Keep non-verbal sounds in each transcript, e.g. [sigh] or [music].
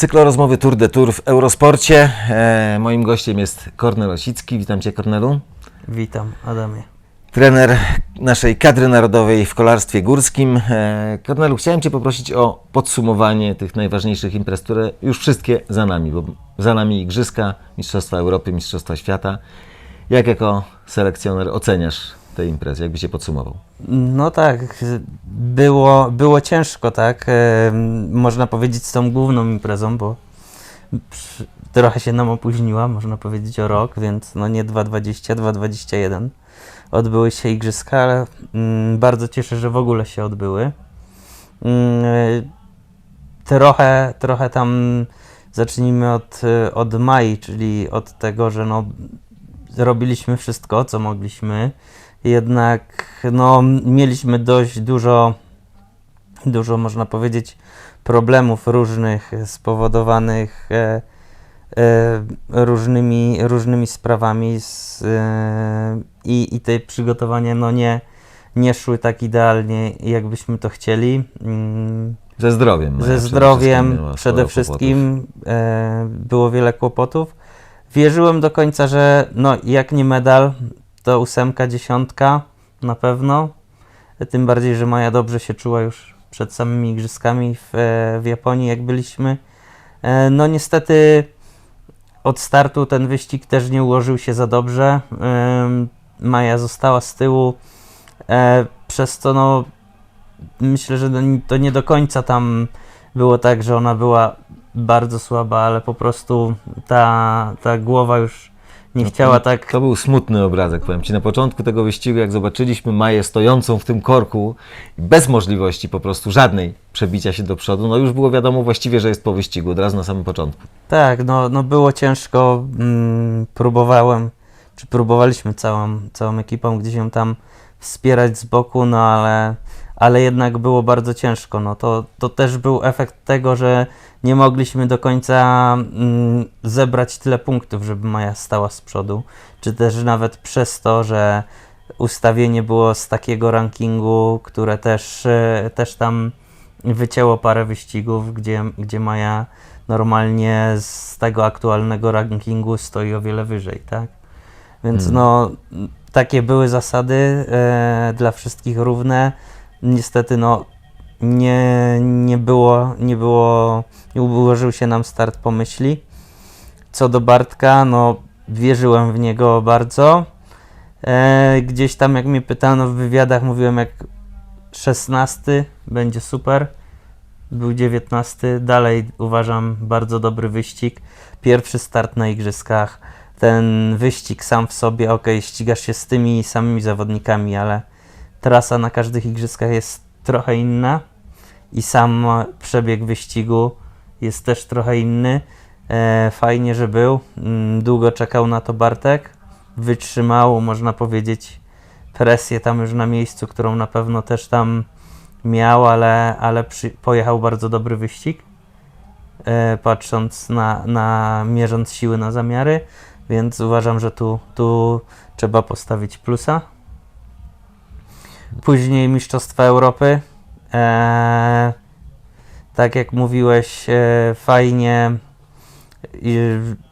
Cyklo rozmowy Tour de Tour w Eurosporcie. E, moim gościem jest Kornel Osicki. Witam Cię, Kornelu. Witam, Adamie. Trener naszej kadry narodowej w kolarstwie górskim. E, Kornelu, chciałem Cię poprosić o podsumowanie tych najważniejszych imprez, które już wszystkie za nami, bo za nami Igrzyska, Mistrzostwa Europy, Mistrzostwa Świata. Jak jako selekcjoner oceniasz te imprezy? Jakby się podsumował? No tak, było, było ciężko, tak? E, można powiedzieć z tą główną imprezą, bo trochę się nam opóźniła, można powiedzieć o rok, więc no nie 2.20, 2.21 odbyły się igrzyska, ale mm, bardzo cieszę, że w ogóle się odbyły. Mm, e, trochę, trochę tam zacznijmy od, od Mai, czyli od tego, że no, robiliśmy wszystko, co mogliśmy. Jednak no, mieliśmy dość dużo, dużo można powiedzieć, problemów różnych spowodowanych e, e, różnymi, różnymi sprawami z, e, i, i te przygotowania no, nie, nie szły tak idealnie, jakbyśmy to chcieli. Mm, Ze zdrowiem. Maja, ze zdrowiem przede wszystkim e, było wiele kłopotów. Wierzyłem do końca, że no, jak nie medal, to ósemka, dziesiątka na pewno. Tym bardziej, że Maja dobrze się czuła już przed samymi igrzyskami w, e, w Japonii, jak byliśmy. E, no niestety od startu ten wyścig też nie ułożył się za dobrze. Em, Maja została z tyłu, e, przez co no, myślę, że to nie do końca tam było tak, że ona była bardzo słaba, ale po prostu ta, ta głowa już nie No, chciała tak. To był smutny obrazek, powiem Ci. Na początku tego wyścigu, jak zobaczyliśmy Maję stojącą w tym korku, bez możliwości po prostu żadnej przebicia się do przodu, no już było wiadomo właściwie, że jest po wyścigu, od razu na samym początku. Tak, no, no było ciężko. Mm, próbowałem, czy próbowaliśmy całą, całą ekipą gdzieś ją tam wspierać z boku, no ale, ale jednak było bardzo ciężko. No to, to też był efekt tego, że nie mogliśmy do końca mm, zebrać tyle punktów, żeby Maja stała z przodu, czy też nawet przez to, że ustawienie było z takiego rankingu, które też, e, też tam wycięło parę wyścigów, gdzie, gdzie Maja normalnie z tego aktualnego rankingu stoi o wiele wyżej, tak? Więc Hmm. no, takie były zasady e, dla wszystkich równe. Niestety, no, nie, nie było, nie było, nie ułożył się nam start po myśli. Co do Bartka, no, wierzyłem w niego bardzo. E, gdzieś tam, jak mnie pytano w wywiadach, mówiłem, jak 16 będzie super. Był 19. Dalej uważam bardzo dobry wyścig. Pierwszy start na igrzyskach. Ten wyścig sam w sobie, ok, ścigasz się z tymi samymi zawodnikami, ale trasa na każdych igrzyskach jest trochę inna i sam przebieg wyścigu jest też trochę inny. E, fajnie, że był. Mm, Długo czekał na to Bartek. Wytrzymał, można powiedzieć, presję tam już na miejscu, którą na pewno też tam miał, ale, ale przy, pojechał bardzo dobry wyścig. E, patrząc na, na, mierząc siły na zamiary, więc uważam, że tu, tu trzeba postawić plusa. Później Mistrzostwa Europy. E, tak jak mówiłeś, e, fajnie,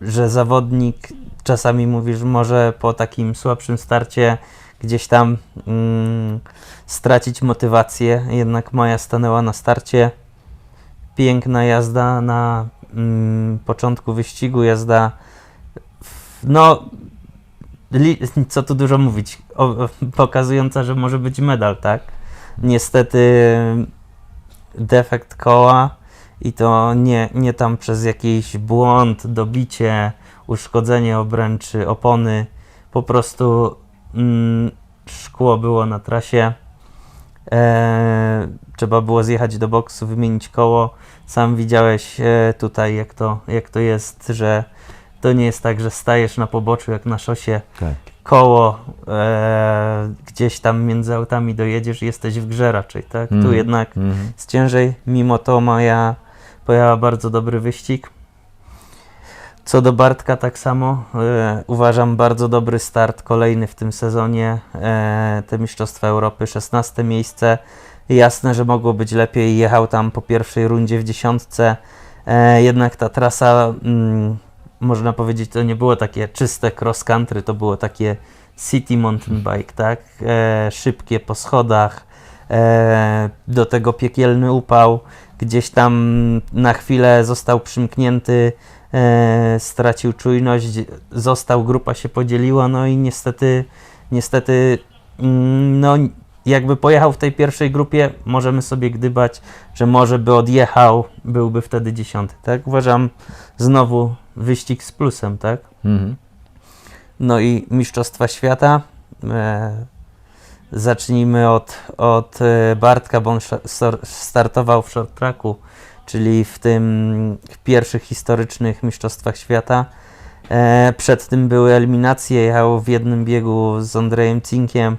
że zawodnik czasami mówisz, może po takim słabszym starcie gdzieś tam mm, stracić motywację. Jednak Maja stanęła na starcie. Piękna jazda na mm, początku wyścigu, jazda no li, co tu dużo mówić, o, pokazująca, że może być medal, tak? Niestety defekt koła i to nie, nie tam przez jakiś błąd, dobicie, uszkodzenie obręczy, opony, po prostu mm, szkło było na trasie. E, trzeba było zjechać do boksu, wymienić koło. Sam widziałeś e, tutaj, jak to, jak to jest, że to nie jest tak, że stajesz na poboczu jak na szosie, Tak. Koło e, gdzieś tam między autami dojedziesz i jesteś w grze raczej, tak? Tu Mhm. jednak jest ciężej, mimo to Maja pojechała bardzo dobry wyścig. Co do Bartka, tak samo e, uważam bardzo dobry start, kolejny w tym sezonie. E, te Mistrzostwa Europy, 16 miejsce. Jasne, że mogło być lepiej. Jechał tam po pierwszej rundzie w dziesiątce. E, jednak ta trasa, mm, można powiedzieć, to nie było takie czyste cross country, to było takie city mountain bike, tak? E, szybkie po schodach, e, do tego piekielny upał, gdzieś tam na chwilę został przymknięty, e, stracił czujność, został, grupa się podzieliła, no i niestety, niestety, mm, no jakby pojechał w tej pierwszej grupie, możemy sobie gdybać, że może by odjechał, byłby wtedy dziesiąty, tak? Uważam znowu wyścig z plusem, tak? Mhm. No i Mistrzostwa Świata. E, zacznijmy od, od e, Bartka, bo on startował w short tracku, czyli w tym w pierwszych historycznych Mistrzostwach Świata. E, przed tym były eliminacje, jechał w jednym biegu z Andrejem Cinkiem,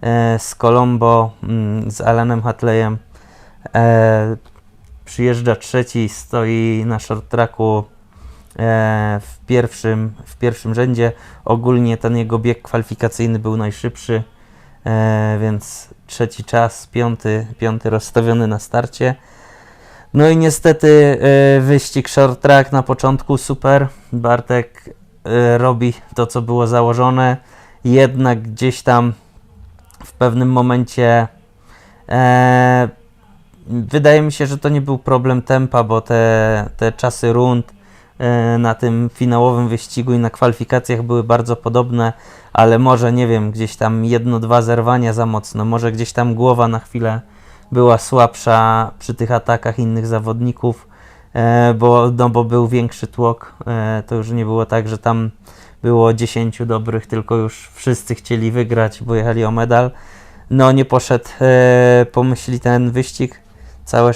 e, z Colombo, mm, z Alanem Hatleyem. E, przyjeżdża trzeci, stoi na short tracku w pierwszym, w pierwszym rzędzie. Ogólnie ten jego bieg kwalifikacyjny był najszybszy, e, więc trzeci czas, piąty, piąty rozstawiony na starcie. No i niestety e, wyścig short track na początku super. Bartek e, robi to, co było założone, jednak gdzieś tam w pewnym momencie e, wydaje mi się, że to nie był problem tempa, bo te, te czasy rund e, na tym finałowym wyścigu i na kwalifikacjach były bardzo podobne, ale może nie wiem, gdzieś tam jedno, dwa zerwania za mocno, może gdzieś tam głowa na chwilę była słabsza przy tych atakach innych zawodników, e, bo, no, bo był większy tłok. E, to już nie było tak, że tam było 10 dobrych, tylko już wszyscy chcieli wygrać, bo jechali o medal. No nie poszedł e, po myśli ten wyścig. Całe,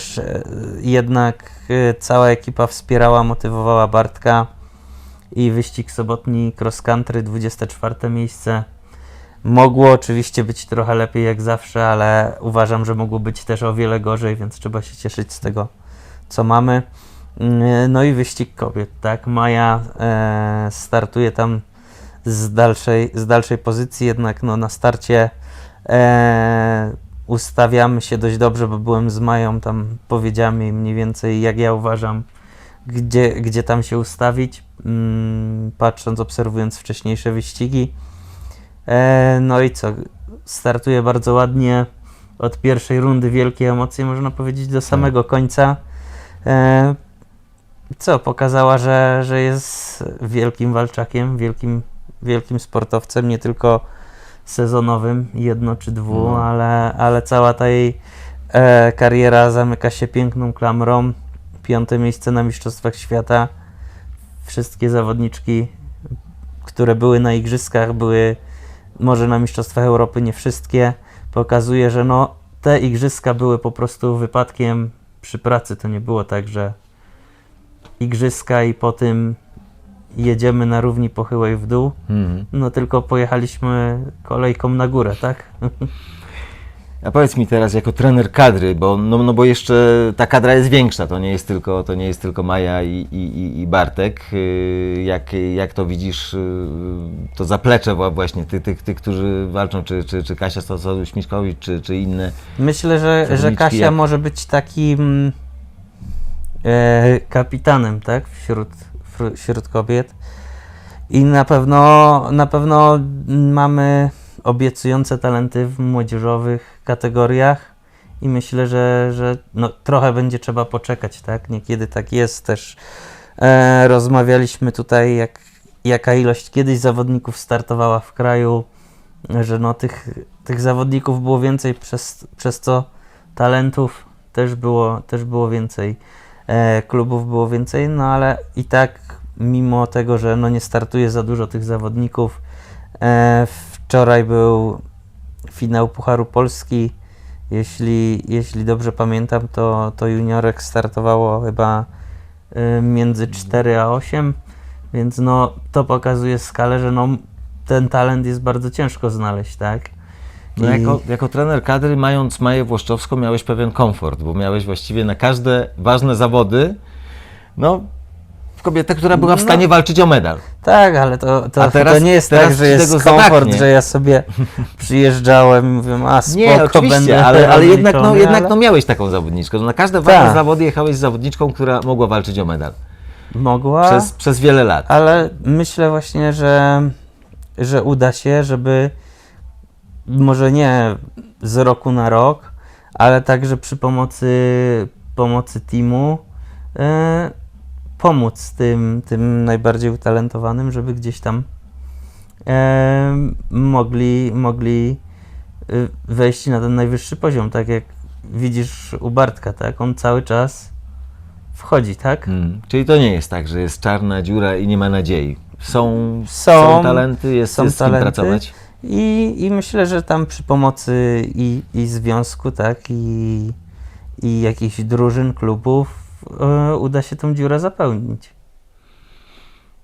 jednak e, cała ekipa wspierała, motywowała Bartka i wyścig sobotni cross country 24 miejsce. Mogło oczywiście być trochę lepiej jak zawsze, ale uważam, że mogło być też o wiele gorzej, więc trzeba się cieszyć z tego, co mamy. Mm, No i wyścig kobiet, tak? Maja e, startuje tam z dalszej, z dalszej pozycji, jednak no, na starcie e, ustawiamy się dość dobrze, bo byłem z Mają, tam powiedziałem jej mniej więcej jak ja uważam, gdzie, gdzie tam się ustawić, mm, patrząc, obserwując wcześniejsze wyścigi. E, no i co? Startuje bardzo ładnie. Od pierwszej rundy wielkie emocje, można powiedzieć, do samego końca. E, co? Pokazała, że, że jest wielkim walczakiem, wielkim, wielkim sportowcem, nie tylko sezonowym, jedno czy dwu, No. ale, ale cała ta jej e, kariera zamyka się piękną klamrą. Piąte miejsce na Mistrzostwach Świata. Wszystkie zawodniczki, które były na Igrzyskach, były może na Mistrzostwach Europy, nie wszystkie. Pokazuje, że no, te Igrzyska były po prostu wypadkiem przy pracy. To nie było tak, że Igrzyska i po tym jedziemy na równi pochyłej w dół. Mhm. No tylko pojechaliśmy kolejką na górę, tak? A powiedz mi teraz jako trener kadry, bo, no, no bo jeszcze ta kadra jest większa, to nie jest tylko, to nie jest tylko Maja i, i, i- Bartek. Yy, Jak, jak to widzisz, yy, to zaplecze wła- właśnie tych, tych, tych którzy walczą, czy, czy, czy Kasia Stosowicz-Śmiszkowicz, czy, czy inne. Myślę, że, że Kasia jak- może być takim e, kapitanem, tak? Wśród, wśród kobiet. I na pewno, na pewno mamy obiecujące talenty w młodzieżowych kategoriach. I myślę, że, że no, trochę będzie trzeba poczekać, tak? Niekiedy tak jest też. E, rozmawialiśmy tutaj, jak, jaka ilość kiedyś zawodników startowała w kraju, że no, tych, tych zawodników było więcej, przez, przez co talentów też było, też było więcej, e, klubów było więcej, no ale i tak, mimo tego, że no, nie startuje za dużo tych zawodników, e, wczoraj był finał Pucharu Polski. Jeśli, jeśli dobrze pamiętam, to, to juniorek startowało chyba y, między 4 a 8, więc no to pokazuje skalę, że no ten talent jest bardzo ciężko znaleźć, tak? No I- jako, jako trener kadry, mając Maję Włoszczowską, miałeś pewien komfort, bo miałeś właściwie na każde ważne zawody, no, kobietę, która była w No. stanie walczyć o medal. Tak, ale to, to, A teraz- to nie jest teraz tak, że ci jest tego komfort, zabraknie. że ja sobie [laughs] przyjeżdżałem i mówię, a spoko, Nie, oczywiście, będę ale, ale jednak, no, rozliczony, jednak ale no, miałeś taką zawodniczkę. No, na każde ważne Tak. zawody jechałeś z zawodniczką, która mogła walczyć o medal. mogła, Przez, przez wiele lat. ale myślę właśnie, że, że uda się, żeby może nie z roku na rok, ale także przy pomocy, pomocy teamu e, pomóc tym, tym najbardziej utalentowanym, żeby gdzieś tam e, mogli, mogli y, wejść na ten najwyższy poziom, tak jak widzisz u Bartka, tak? On cały czas wchodzi, tak? Mm. Czyli to nie jest tak, że jest czarna dziura i nie ma nadziei. Są, są, Są- talenty, jest, są z talenty. pracować. I, I myślę, że tam przy pomocy i, i związku, tak, i, i jakichś drużyn, klubów uda się tą dziurę zapełnić.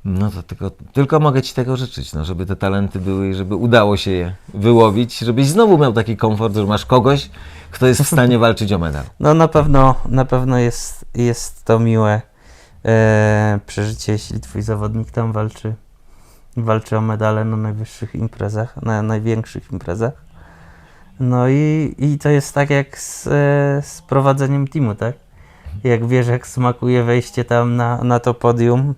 No to tylko, tylko mogę Ci tego życzyć, no, żeby te talenty były i żeby udało się je wyłowić, żebyś znowu miał taki komfort, że masz kogoś, kto jest w stanie [laughs] walczyć o medal. No na pewno, na pewno jest, jest to miłe e, przeżycie, jeśli twój zawodnik tam walczy, walczy o medale na najwyższych imprezach, na największych imprezach. No i, i to jest tak jak z, e, z prowadzeniem teamu, tak? Jak wiesz, jak smakuje wejście tam na, na to podium,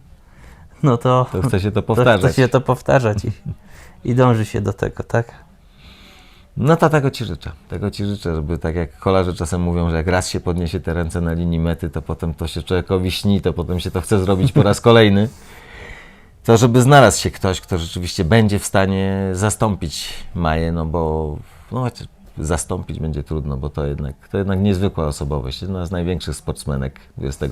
no to, To chce się to powtarzać. to się to powtarzać i, i dąży się do tego, tak? No to tego Ci życzę. Tego Ci życzę, żeby tak jak kolarze czasem mówią, że jak raz się podniesie te ręce na linii mety, to potem to się człowiekowi śni, to potem się to chce zrobić po raz kolejny. To żeby znalazł się ktoś, kto rzeczywiście będzie w stanie zastąpić Maję, no bo no, zastąpić będzie trudno, bo to jednak, to jednak niezwykła osobowość. Jedna z największych sportsmenek XXI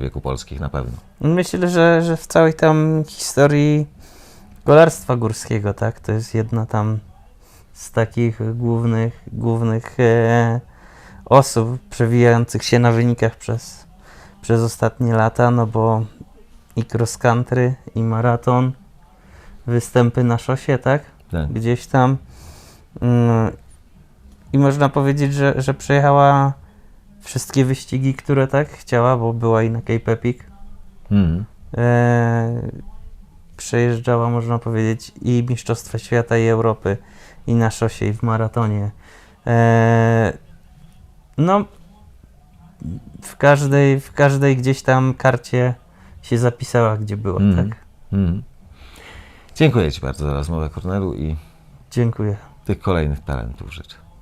wieku polskich na pewno. Myślę, że, że w całej tam historii kolarstwa górskiego, tak, to jest jedna tam z takich głównych, głównych e, osób przewijających się na wynikach przez, przez ostatnie lata, no bo i cross country, i maraton, występy na szosie, tak, Tak. gdzieś tam. I można powiedzieć, że, że przejechała wszystkie wyścigi, które tak chciała, bo była i na Cape Epic. Mhm. E, przejeżdżała, można powiedzieć, i Mistrzostwa Świata, i Europy, i na szosie, i w maratonie. E, no, w każdej, w każdej gdzieś tam karcie się zapisała, gdzie była, Mhm. tak? Mhm. Dziękuję Ci bardzo za rozmowę, Kornelu, i Dziękuję. tych kolejnych talentów życzę.